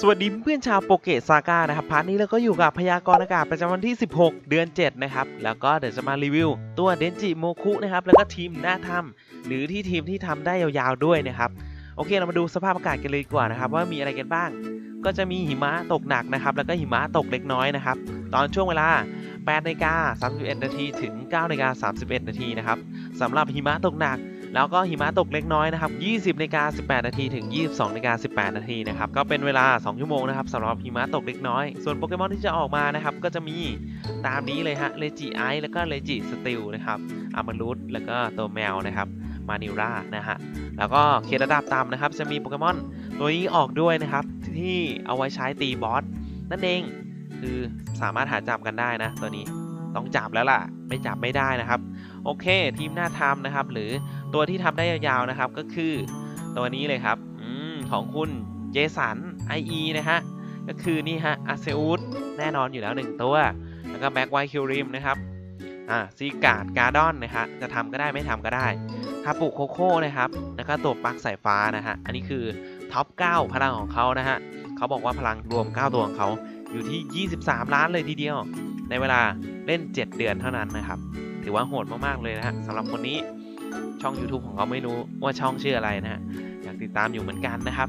สวัสดีเพื่อนชาวโปเกตซาก้านะครับพาร์ทนี้เราก็อยู่กับพยากรณ์อากาศประจำวันที่ 16 เดือน 7 นะครับ แล้วก็เดี๋ยวจะมารีวิว ตัวเดนจิโมคุนะครับ แล้วก็ทีมหน้าถ้ำหรือที่ทีมที่ทำได้ยาวๆด้วยนะครับ โอเคเรามาดูสภาพอากาศกันเลยดีกว่านะครับ ว่ามีอะไรกันบ้าง ก็จะมีหิมะตกหนักนะครับ แล้วก็หิมะตกเล็กน้อยนะครับ ตอนช่วงเวลา8นาฬิกา31นาทีถึง9นาฬิกา31นาทีนะครับสำหรับหิมะตกหนัก แล้วก็หิมะตกเล็กน้อยนะครับ 20นาฬิกา18 นาทีถึง 22นาฬิกา18 นาทีนะครับ ก็เป็นเวลา 2 ชั่วโมงนะครับสำหรับหิมะตกเล็กน้อย ส่วนโปเกมอนที่จะออกมานะครับ ก็จะมีตามนี้เลยฮะ เลจิไอแล้วก็เลจิสติลนะครับอามารุตแล้วก็ตัวแมวนะครับมานิรานะฮะ แล้วก็เคสระดับต่ำนะครับ จะมีโปเกมอนตัวนี้ออกด้วยนะครับ ที่เอาไว้ใช้ตีบอสนั่นเอง คือสามารถหาจับกันได้นะ ตัวนี้ต้องจับแล้วล่ะ ไม่จับไม่ได้นะครับ โอเค ทีมหน้าทำนะครับ หรือตัวที่ทำได้ยาวๆนะครับก็คือตัวนี้เลยครับอของคุณเจสัน IE นะฮะ ก็คือนี่ฮะอาเซอุสแน่นอนอยู่แล้ว 1 ตัว แล้วก็แบ็กไวคิวริมนะครับอ่าซีการ์ดการ์ดอนนะครับจะทำก็ได้ไม่ทำก็ได้คาปุโคโค่นะครับ แล้วก็ตัวปลั๊กสายฟ้านะฮะ อันนี้คือท็อป 9 พลังของเขานะฮะเขาบอกว่าพลังรวม 9 ตัวของเขาอยู่ที่ 23 ล้านเลยทีเดียว ในเวลาเล่น 7 เดือนเท่านั้นนะครับ ถือว่าโหดมากๆเลยนะฮะสำหรับคนนี้ช่อง YouTube ของเขาไม่รู้ว่าช่องชื่ออะไรนะฮะอยากติดตามอยู่เหมือนกันนะครับ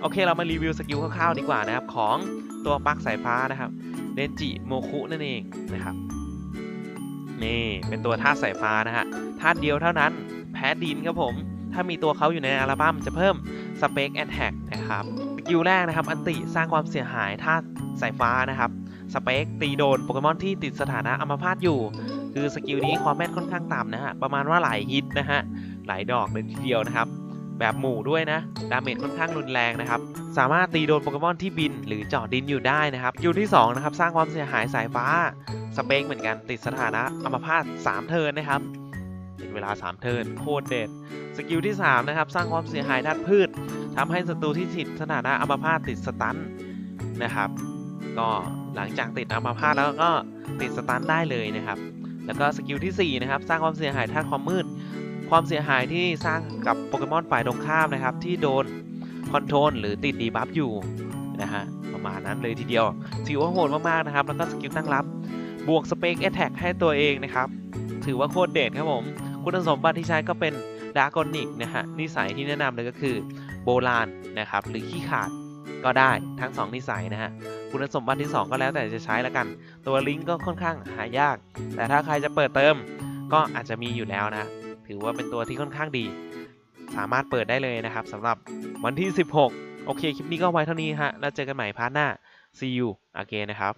โอเคเรามารีวิวสกิลคร่าวๆดีกว่านะครับ ของตัวปลั๊กสายฟ้านะครับเดนจิโมคุนั่นเองนะครับนี่เป็นตัวธาตุสายฟ้านะฮะธาตุเดียวเท่านั้นแพ้ดินครับผม ถ้ามีตัวเขาอยู่ในอัลบั้มจะเพิ่มสเปคแอนแท็กนะครับสกิลแรกนะครับ อันติสร้างความเสียหายธาตุสายฟ้านะครับสเปคตีโดนโปเกมอนที่ติดสถานะอัมพาตอยู่ คือสกิลนี้ความแม่นค่อนข้างต่ำนะฮะ ประมาณว่าหลายฮิตนะฮะ หลายดอกเลยทีเดียวนะครับ แบบหมู่ด้วยนะ ดาเมจค่อนข้างรุนแรงนะครับ สามารถตีโดนโปเกมอนที่บินหรือเจาะดินอยู่ได้นะครับสกิลที่2นะครับ สร้างความเสียหายสายฟ้า สเปคเหมือนกัน ติดสถานะอัมพาต3เทิร์นนะครับเป็นเวลา 3 เทิร์นโคตรเด็ด สกิลที่3นะครับ สร้างความเสียหายด้านพืชทำให้ศัตรูที่ติดสถานะอัมพาตติดสตันนะครับ ก็หลังจากติดอัมพาตแล้วก็ติดสตันได้เลยนะครับ แล้วก็สกิลที่4นะครับสร้างความเสียหายธาตุความมืด ความเสียหายที่สร้างกับโปเกมอนฝ่ายตรงข้ามนะครับ ที่โดนคอนโทรลหรือติดดีบัฟอยู่นะฮะประมาณนั้นเลยทีเดียวถือว่าโหดมากๆนะครับ แล้วก็สกิลตั้งรับบวกสเปกแอตแทกให้ตัวเองนะครับ ถือว่าโคตรเด็ดครับผม คุณสมบัติที่ใช้ก็เป็นดากอนิกนะฮะนิสัยที่แนะนำเลยก็คือโบราณนะครับ หรือขี้ขาดก็ได้ทั้ง 2 นิสัยนะฮะ คุณสมบัติที่ 2 ก็แล้วแต่จะใช้แล้วกัน ตัวลิงก์ก็ค่อนข้างหายาก แต่ถ้าใครจะเปิดเติม ก็อาจจะมีอยู่แล้วนะ ถือว่าเป็นตัวที่ค่อนข้างดี สามารถเปิดได้เลยนะครับสำหรับวันที่ 16 โอเค คลิปนี้ก็ไว้เท่านี้ฮะ แล้วเจอกันใหม่พาร์ทหน้า see you again นะครับ